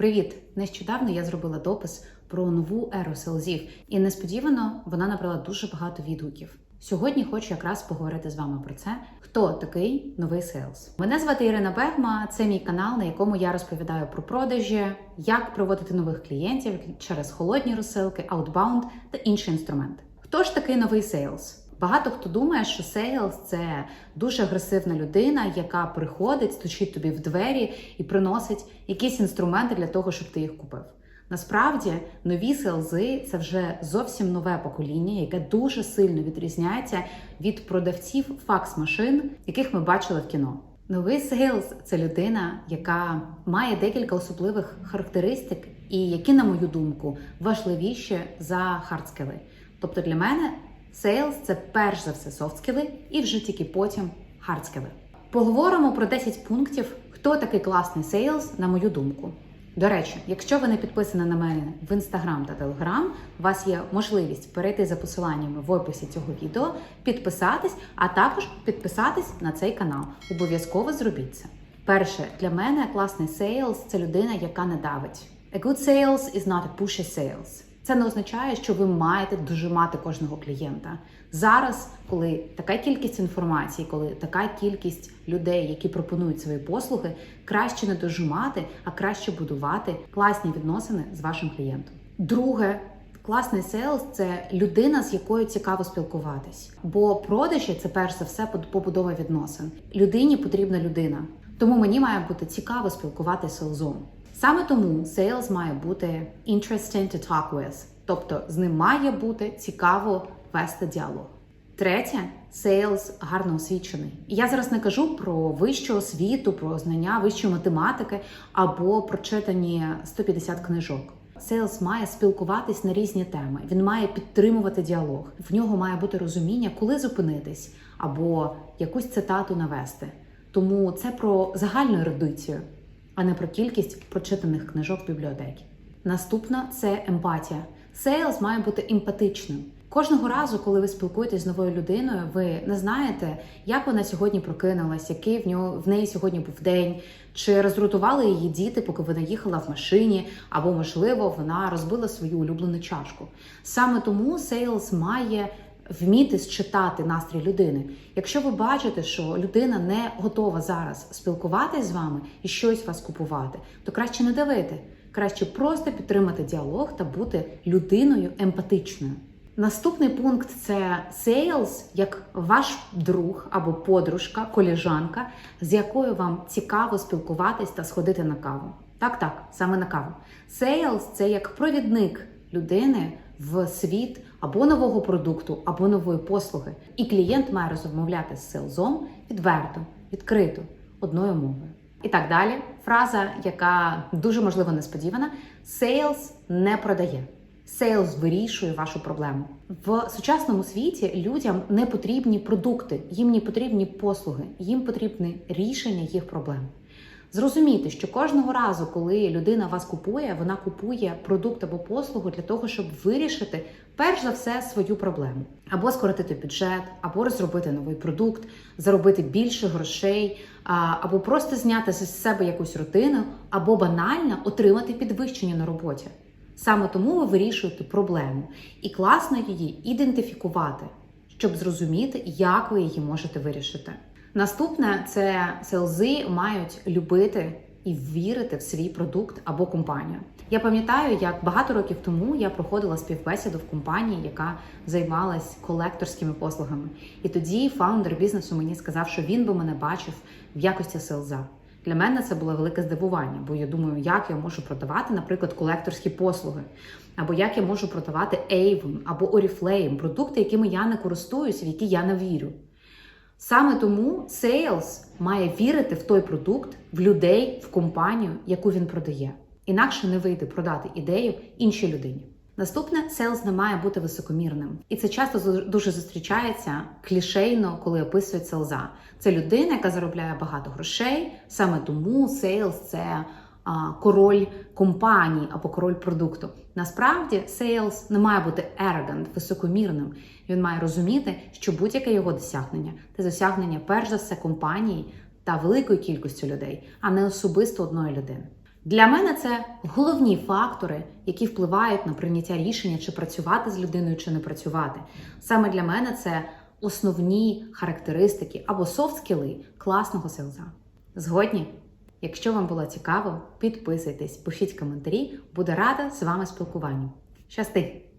Привіт! Нещодавно я зробила допис про нову еру селзів, і несподівано вона набрала дуже багато відгуків. Сьогодні хочу якраз поговорити з вами про це. Хто такий новий сейлс? Мене звати Ірина Бегма. Це мій канал, на якому я розповідаю про продажі, як проводити нових клієнтів через холодні розсилки, outbound та інші інструменти. Хто ж такий новий сейлс? Багато хто думає, що сейлс це дуже агресивна людина, яка приходить, стучить тобі в двері і приносить якісь інструменти для того, щоб ти їх купив. Насправді, нові селзи це вже зовсім нове покоління, яке дуже сильно відрізняється від продавців факс-машин, яких ми бачили в кіно. Новий сейлс це людина, яка має декілька особливих характеристик, і які, на мою думку, важливіші за хардскіли. Тобто для мене Сейлс це перш за все софтскіли і вже тільки потім хардскіли. Поговоримо про 10 пунктів, хто такий класний сейлс, на мою думку. До речі, якщо ви не підписані на мене в інстаграм та телеграм, у вас є можливість перейти за посиланнями в описі цього відео, підписатись, а також підписатись на цей канал. Обов'язково зробіть це. Перше, для мене класний сейлс це людина, яка не давить. A good sales is not a pushy sales. Це не означає, що ви маєте дожимати кожного клієнта. Зараз, коли така кількість інформації, коли така кількість людей, які пропонують свої послуги, краще не дожимати, а краще будувати класні відносини з вашим клієнтом. Друге. Класний сейлс це людина, з якою цікаво спілкуватись. Бо продажі це перш за все побудова відносин. Людині потрібна людина. Тому мені має бути цікаво спілкуватися селзом. Саме тому сейлс має бути interesting to talk with, тобто з ним має бути цікаво вести діалог. Третє, сейлс гарно освічений. Я зараз не кажу про вищу освіту, про знання вищої математики або прочитані 150 книжок. Сейлс має спілкуватись на різні теми. Він має підтримувати діалог. В нього має бути розуміння, коли зупинитись, або якусь цитату навести. Тому це про загальну ерудицію а не про кількість прочитаних книжок бібліотеки. Наступна це емпатія. Сейлс має бути емпатичним. Кожного разу, коли ви спілкуєтесь з новою людиною, ви не знаєте, як вона сьогодні прокинулась, який в нього в неї сьогодні був день, чи розрутували її діти, поки вона їхала в машині, або можливо вона розбила свою улюблену чашку. Саме тому сейлс має вміти считати настрій людини. Якщо ви бачите, що людина не готова зараз спілкуватися з вами і щось вас купувати, то краще не давити. Краще просто підтримати діалог та бути людиною емпатичною. Наступний пункт це сейлс, як ваш друг або подружка, коліжанка, з якою вам цікаво спілкуватись та сходити на каву. Так, так, саме на каву. Сейлс це як провідник людини в світ або нового продукту, або нової послуги. І клієнт має розмовляти з селзом відверто, відкрито, одною мовою. І так далі. Фраза, яка дуже можливо несподівана: сейлс не продає. Сейлс вирішує вашу проблему в сучасному світі. Людям не потрібні продукти, їм не потрібні послуги, їм потрібне рішення їх проблем. Зрозуміти, що кожного разу, коли людина вас купує, вона купує продукт або послугу для того, щоб вирішити перш за все свою проблему, або скоротити бюджет, або розробити новий продукт, заробити більше грошей, або просто зняти з себе якусь рутину, або банально отримати підвищення на роботі. Саме тому ви вирішуєте проблему, і класно її ідентифікувати, щоб зрозуміти, як ви її можете вирішити. Наступне це селзи мають любити і вірити в свій продукт або компанію. Я пам'ятаю, як багато років тому я проходила співбесіду в компанії, яка займалась колекторськими послугами. І тоді фаундер бізнесу мені сказав, що він би мене бачив в якості селза. Для мене це було велике здивування, бо я думаю, як я можу продавати, наприклад, колекторські послуги, або як я можу продавати Avon або Oriflame, продукти, якими я не користуюся, в які я не вірю. Саме тому сейлс має вірити в той продукт, в людей, в компанію, яку він продає. Інакше не вийде продати ідею іншій людині. Наступне сейлс не має бути високомірним, і це часто дуже зустрічається клішейно, коли описують селза. Це людина, яка заробляє багато грошей. Саме тому сейлс це король компанії або король продукту. Насправді, сейлс не має бути ерогант високомірним. Він має розуміти, що будь-яке його досягнення це досягнення, перш за все, компанії та великої кількості людей, а не особисто одної людини. Для мене це головні фактори, які впливають на прийняття рішення, чи працювати з людиною, чи не працювати. Саме для мене це основні характеристики або софт-скіли класного селза. Згодні. Якщо вам було цікаво, підписуйтесь, пишіть коментарі, буду рада з вами спілкуванню. Щасти!